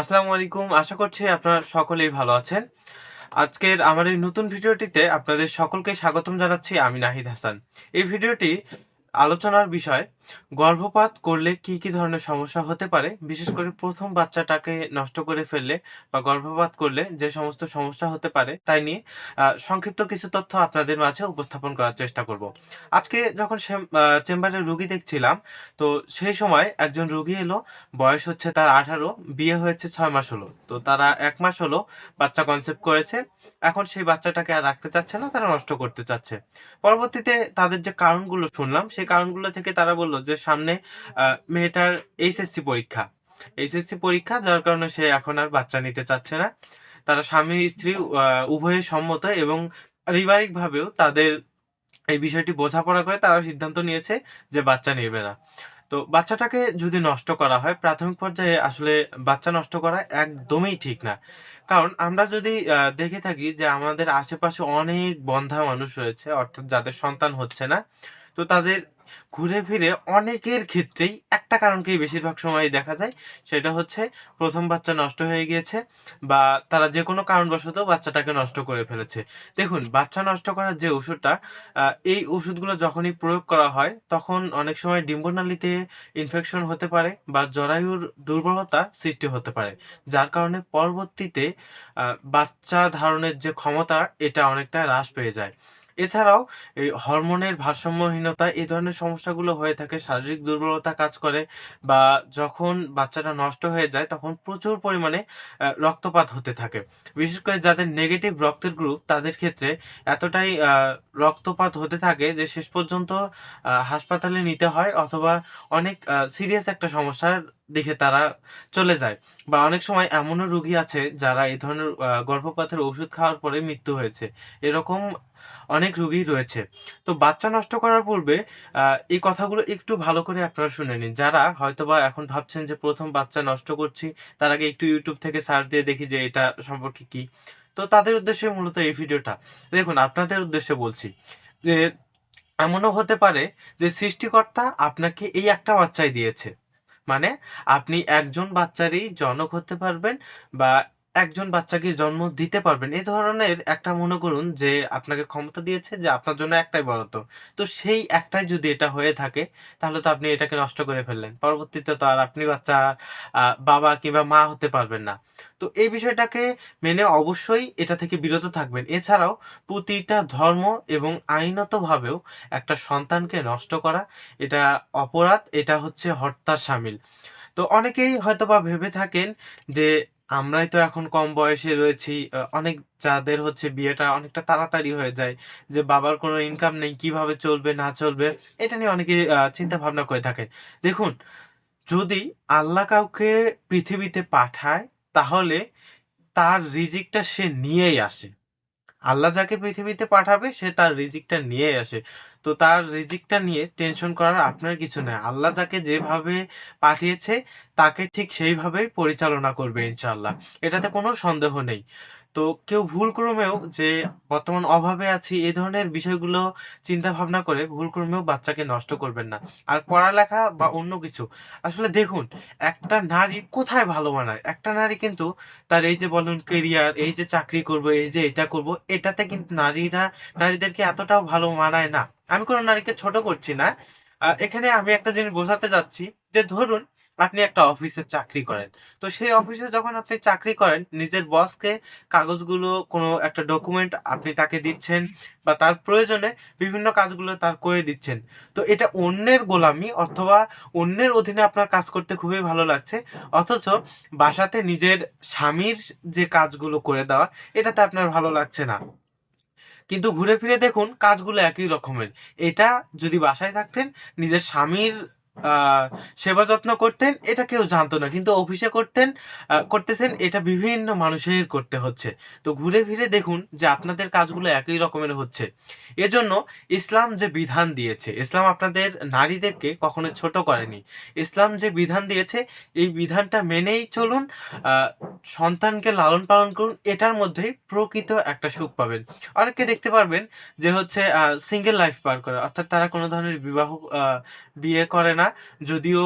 আসসালামু আলাইকুম। আশা করছি আপনারা সকলেই ভালো আছেন। আজকের আমার এই নতুন ভিডিওটিতে আপনাদের সকলকে স্বাগতম জানাচ্ছি আমি নাহিদ হাসান। এই ভিডিওটি আলোচনার বিষয় গর্ভপাত করলে কি কি ধরনের সমস্যা হতে পারে? বিশেষ করে প্রথম বাচ্চাটাকে নষ্ট করে ফেললে বা গর্ভপাত করলে যে সমস্ত সমস্যা হতে পারে তাই নিয়ে সংক্ষিপ্ত কিছু তথ্য আপনাদের মাঝে উপস্থাপন করার চেষ্টা করব। আজকে যখন চেম্বারে রুগী দেখছিলাম, তো সেই সময় একজন রুগী এলো, বয়স হচ্ছে তার আঠারো, বিয়ে হয়েছে ছয় মাস হলো। তো তারা এক মাস হলো বাচ্চা কনসেপ্ট করেছে, এখন সেই বাচ্চাটাকে আর রাখতে চাচ্ছে না, তারা নষ্ট করতে চাচ্ছে। পরবর্তীতে তাদের যে কারণগুলো শুনলাম, সেই কারণগুলো থেকে তারা বলল যে সামনে মেয়েটার এইচএসসি পরীক্ষা। এইচএসসি পরীক্ষা, যার কারণে সে এখন আর বাচ্চা নিতে চাচ্ছে না। তারা স্বামী, স্ত্রী উভয়ে সম্মত এবং পারিবারিকভাবেও তাদের এই বিষয়টি বোঝাপড়া করে তারা সিদ্ধান্ত নিয়েছে যে বাচ্চা নেবে না। তো বাচ্চাটাকে যদি নষ্ট করা হয়, প্রাথমিক পর্যায়ে আসলে বাচ্চা নষ্ট করা একদমই ঠিক না। কারণ আমরা যদি দেখে থাকি যে আমাদের আশেপাশে অনেক বন্ধা মানুষ রয়েছে, অর্থাৎ যাদের সন্তান হচ্ছে না, তো তাদের ঘুরে ফিরে অনেকের ক্ষেত্রেই একটা কারণকেই বেশিরভাগ সময় দেখা যায়, সেটা হচ্ছে প্রথম বাচ্চা নষ্ট হয়ে গিয়েছে বা তারা যে কোনো কারণবশত বাচ্চাটাকে নষ্ট করে ফেলেছে। দেখুন, বাচ্চা নষ্ট করার যে ওষুধটা এই ওষুধগুলো যখনই প্রয়োগ করা হয়, তখন অনেক সময় ডিম্বনালীতে ইনফেকশন হতে পারে বা জরায়ুর দুর্বলতা সৃষ্টি হতে পারে, যার কারণে পরবর্তীতে বাচ্চা ধারণের যে ক্ষমতা, এটা অনেকটা হ্রাস পেয়ে যায়। এছাড়াও, এই হরমোনের ভারসাম্যহীনতা এই ধরনের সমস্যাগুলো হয়ে থাকে, শারীরিক দুর্বলতা কাজ করে বা যখন বাচ্চাটা নষ্ট হয়ে যায় তখন প্রচুর পরিমাণে রক্তপাত হতে থাকে। বিশেষ করে যাদের নেগেটিভ রক্তের গ্রুপ তাদের ক্ষেত্রে এতটাই রক্তপাত হতে থাকে যে শেষ পর্যন্ত হাসপাতালে নিতে হয় অথবা অনেক সিরিয়াস একটা সমস্যার দিকে তারা চলে যায়। বা অনেক সময় এমনও রুগী আছে যারা এই ধরনের গর্ভপাতের ওষুধ খাওয়ার পরে মৃত্যু হয়েছে। এরকম অনেক রোগী রয়েছে। তো বাচ্চা নষ্ট করার পূর্বে এই কথাগুলো একটু ভালো করে আপনারা শুনে নিন। যারা হয়তোবা এখন ভাবছেন যে প্রথম বাচ্চা নষ্ট করছি, তার আগে একটু ইউটিউব থেকে সার্চ দিয়ে দেখি যে এটা সম্পর্কে কি। তো তাদের উদ্দেশ্যে মূলত এই ভিডিওটা। দেখুন, আপনাদের উদ্দেশ্যে বলছি যে, এমনও হতে পারে যে সৃষ্টিকর্তা আপনাকে এই একটা বাচ্চাই দিয়েছে। মানে আপনি একজন বাচ্চারই জনক হতে পারবেন বা একজন বাচ্চাকে জন্ম দিতে পারবেন। এই ধরনের একটা মনে করুন যে আপনাকে ক্ষমতা দিয়েছে যে আপনার জন্য একটাই বরাদ্দ। তো সেই একটাই যদি এটা হয়ে থাকে, তাহলে তো আপনি এটাকে নষ্ট করে ফেললেন। পরবর্তীতে তো আর আপনি বাচ্চা বাবা কিংবা মা হতে পারবেন না। তো এই বিষয়টাকে মেনে অবশ্যই এটা থেকে বিরত থাকবেন। এছাড়াও প্রতিটা ধর্ম এবং আইনতভাবেও একটা সন্তানকে নষ্ট করা, এটা অপরাধ, এটা হচ্ছে হত্যার সামিল। তো অনেকেই হয়তোবা ভেবে থাকেন যে আমরাই তো এখন কম বয়সে রয়েছি অনেক যাদের হচ্ছে বিয়েটা অনেকটা তাড়াতাড়ি হয়ে যায়, যে বাবার কোনো ইনকাম নেই, কীভাবে চলবে, না চলবে, এটা নিয়ে অনেকে চিন্তা ভাবনা করে থাকে। দেখুন, যদি আল্লাহ কাউকে পৃথিবীতে পাঠায়, তাহলে তার রিজিকটা সে নিয়েই আসে। আল্লাহ যাকে পৃথিবীতে পাঠাবে, সে তার রিজিকটা নিয়ে আসে। তো তার রিজিকটা নিয়ে টেনশন করার আপনার কিছু নেই। আল্লাহ যাকে যেভাবে পাঠিয়েছে, তাকে ঠিক সেইভাবেই পরিচালনা করবে ইনশাল্লাহ এটাতে কোনো সন্দেহ নেই। তো কেউ ভুল ক্রমেও যে বর্তমান অভাবে আছি এই ধরনের বিষয়গুলো চিন্তা ভাবনা করে ভুল ক্রমেও বাচ্চাকে নষ্ট করবেন না। আর পড়ালেখা বা অন্য কিছু, আসলে দেখুন, একটা নারী কোথায় ভালো মানায়? একটা নারী কিন্তু তার এই যে বলুন কেরিয়ার এই যে চাকরি করব, এই যে এটা করব, এটাতে কিন্তু নারীরা, নারীদেরকে এতটাও ভালো মানায় না। আমি কোনো নারীকে ছোট করছি না। এখানে আমি একটা জিনিস বোঝাতে যাচ্ছি যে ধরুন আপনি একটা অফিসে চাকরি করেন। তো সেই অফিসে যখন আপনি চাকরি করেন, নিজের বসকে কাগজগুলো, কোনো একটা ডকুমেন্ট আপনি তাকে দিচ্ছেন বা তার প্রয়োজনে বিভিন্ন কাজগুলো তার করে দিচ্ছেন। তো এটা অন্যের গোলামি অথবা অন্যের অধীনে আপনার কাজ করতে খুবই ভালো লাগছে, অথচ বাসাতে নিজের স্বামীর যে কাজগুলো করে দেওয়া, এটাতে আপনার ভালো লাগছে না। কিন্তু ঘুরে ফিরে দেখুন, কাজগুলো একই রকমের। এটা যদি বাসায় থাকতেন, নিজের স্বামীর সেবা যত্ন করতেন, এটা কেউ জানতো না। কিন্তু অফিসে করতেন করতেছেন, এটা বিভিন্ন মানুষের করতে হচ্ছে। তো ঘুরে ফিরে দেখুন যে আপনাদের কাজগুলো একই রকমের হচ্ছে। এজন্য ইসলাম যে বিধান দিয়েছে, ইসলাম আপনাদের নারীদেরকে কখনো ছোট করেনি। ইসলাম যে বিধান দিয়েছে, এই বিধানটা মেনেই চলুন সন্তানকে লালন পালন করুন, এটার মধ্যেই প্রকৃত একটা সুখ পাবেন। অনেককে দেখতে পারবেন যে হচ্ছে সিঙ্গেল লাইফ পার করে, অর্থাৎ তারা কোনো ধরনের বিবাহ বিয়ে করে না। যদিও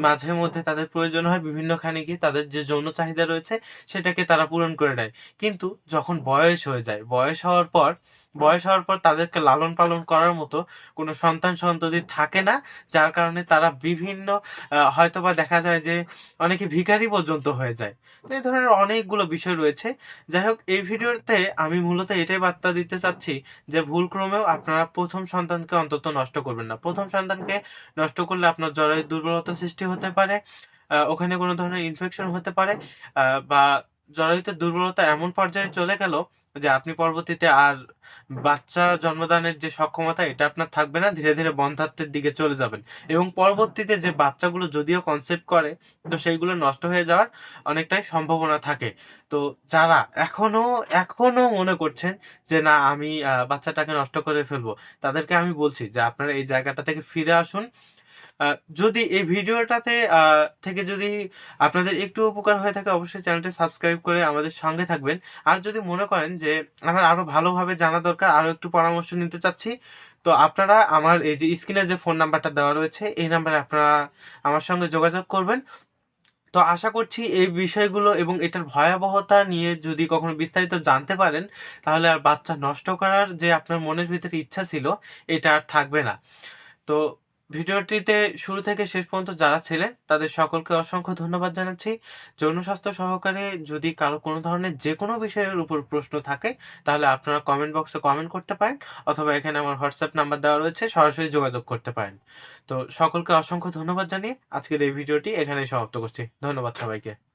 মাঝে মধ্যে তাদের প্রয়োজন হয় বিভিন্ন খানে গিয়ে তাদের যে যৌন চাহিদা রয়েছে সেটাকে তারা পূরণ করে নেয়। কিন্তু যখন বয়স হয়ে যায়, বয়স হওয়ার পর বয়স হওয়ার পর তাদেরকে লালন পালন করার মতো কোনো সন্তান সন্ততি থাকে না যার কারণে তারা বিভিন্ন আহ, হয়তোবা দেখা যায় যে অনেকে ভিখারি পর্যন্ত হয়ে যায়। এই ধরনের অনেকগুলো বিষয় রয়েছে। যাই হোক এই ভিডিওতে আমি মূলত এটাই বার্তা দিতে চাচ্ছি যে ভুলক্রমেও আপনারা প্রথম সন্তানকে অন্তত নষ্ট করবেন না। প্রথম সন্তানকে নষ্ট করলে আপনার জ্বরের দুর্বলতা সৃষ্টি হতে পারে ওখানে কোনো ধরনের ইনফেকশন হতে পারে বা জরায়ুতে দুর্বলতা এমন পর্যায়ে চলে গেল যে আপনি পরবর্তীতে আর বাচ্চা জন্মদানের যে সক্ষমতা, এটা আপনার থাকবে না, ধীরে ধীরে বন্ধাত্বের দিকে চলে যাবেন। এবং পরবর্তীতে যে বাচ্চাগুলো যদিও কনসেপ্ট করে, তো সেইগুলো নষ্ট হয়ে যাওয়ার অনেকটাই সম্ভাবনা থাকে। তো যারা এখনও এখনও মনে করছেন যে, না, আমি বাচ্চাটাকে নষ্ট করে ফেলব, তাদেরকে আমি বলছি যে, আপনারা এই জায়গাটা থেকে ফিরে আসুন। যদি এই ভিডিওটাতে থেকে যদি আপনাদের একটু উপকার হয়ে থাকে, অবশ্যই চ্যানেলটি সাবস্ক্রাইব করে আমাদের সঙ্গে থাকবেন। আর যদি মনে করেন যে আমার আরও ভালোভাবে জানা দরকার আরও একটু পরামর্শ নিতে চাচ্ছি, তো আপনারা আমার এই যে স্ক্রিনে যে ফোন নাম্বারটা দেওয়া রয়েছে, এই নাম্বারে আপনারা আমার সঙ্গে যোগাযোগ করবেন। তো আশা করছি এই বিষয়গুলো এবং এটার ভয়াবহতা নিয়ে যদি কখনো বিস্তারিত জানতে পারেন, তাহলে আর বাচ্চা নষ্ট করার যে আপনার মনের ভিতরে ইচ্ছা ছিল, এটা আর থাকবে না। তো ভিডিওটিতে শুরু থেকে শেষ পর্যন্ত যারা ছিলেন, তাদের সকলকে অসংখ্য ধন্যবাদ জানাচ্ছি। যৌন স্বাস্থ্য সহকারে যদি কারও কোনো ধরনের যে কোনো বিষয়ের উপর প্রশ্ন থাকে, তাহলে আপনারা কমেন্ট বক্সে কমেন্ট করতে পারেন, অথবা এখানে আমার হোয়াটসঅ্যাপ নাম্বার দেওয়া রয়েছে, সরাসরি যোগাযোগ করতে পারেন। তো সকলকে অসংখ্য ধন্যবাদ জানিয়ে আজকের এই ভিডিওটি এখানেই সমাপ্ত করছি। ধন্যবাদ সবাইকে।